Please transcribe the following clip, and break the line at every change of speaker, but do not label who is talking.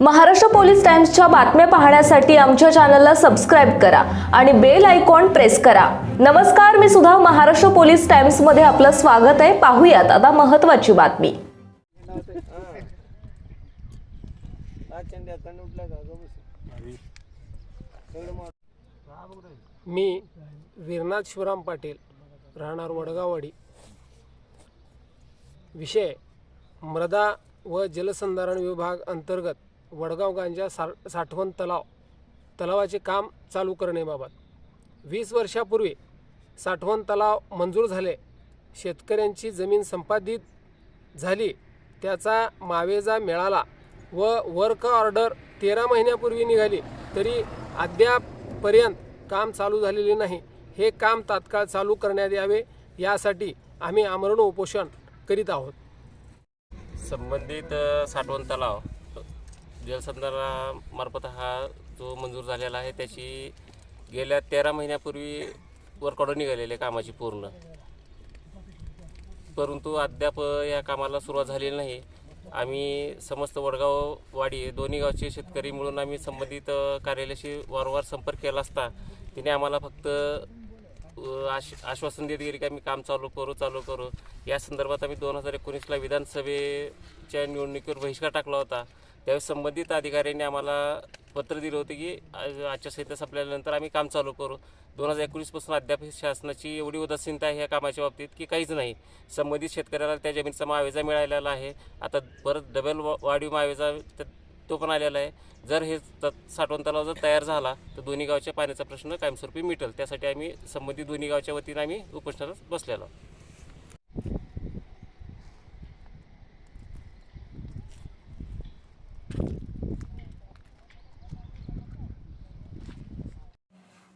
Maharashtra police टाइम्सच्या बातम्या पाहण्यासाठी आमच्या चॅनलला सबस्क्राईब करा आणि बेल आयकॉन प्रेस करा. नमस्कार मी सुद्धा महाराष्ट्र पोलीस टाइम्समध्ये आपलं स्वागत आहे. पाहूयात आता महत्वाची बातमी.
मी वीरनाथ शिवराम पाटील राहणार वडगाववाडी. विषय मृदा व जलसंधारण विभाग अंतर्गत वडगाव गांजा सा साठवण तलाव तलावाचे काम चालू करण्याबाबत. वीस वर्षापूर्वी साठवण तलाव मंजूर झाले. शेतकऱ्यांची जमीन संपादित झाली. त्याचा मावेजा मिळाला व वर्क ऑर्डर तेरा महिन्यापूर्वी निघाली. तरी अद्यापपर्यंत काम चालू झालेले नाही. हे काम तात्काळ चालू करण्यात यावे यासाठी आम्ही आमरण उपोषण करीत आहोत.
संबंधित साठवण तलाव जलसंधारणामार्फत हा जो मंजूर झालेला आहे त्याची गेल्या तेरा महिन्यापूर्वी वरकडून निघालेली आहे कामाची पूर्ण. परंतु अद्याप या कामाला सुरुवात झालेली नाही. आम्ही समस्त वडगाव वाडी दोन्ही गावचे शेतकरी मिळून आम्ही संबंधित कार्यालयाशी वारंवार संपर्क केला असता तिने आम्हाला फक्त आश आश्वासन देत गेली की आम्ही काम चालू करू चालू करू. या संदर्भात आम्ही दोन हजार एकोणीसला विधानसभेच्या निवडणुकीवर बहिष्कार टाकला होता. त्यावेळेस संबंधित अधिकाऱ्यांनी आम्हाला पत्र दिलं होतं की आज- आचारसंहिता संपल्यानंतर आम्ही काम चालू करू. दोन हजार एकोणीसपासून अद्याप शासनाची एवढी उदासीनता आहे या कामाच्या बाबतीत की काहीच नाही. संबंधित शेतकऱ्याला त्या जमिनीचा मावेजा मिळालेला आहे. आता परत डबल वा- वाढीव मावेजा तो पण आलेला आहे. जर हे त साठवण तलाव जर तयार झाला तर दोन्ही गावच्या पाण्याचा प्रश्न कायमस्वरूपी मिटेल. त्यासाठी आम्ही संबंधित दोन्ही गावच्या वतीनं आम्ही उपोषणाला बसलेलो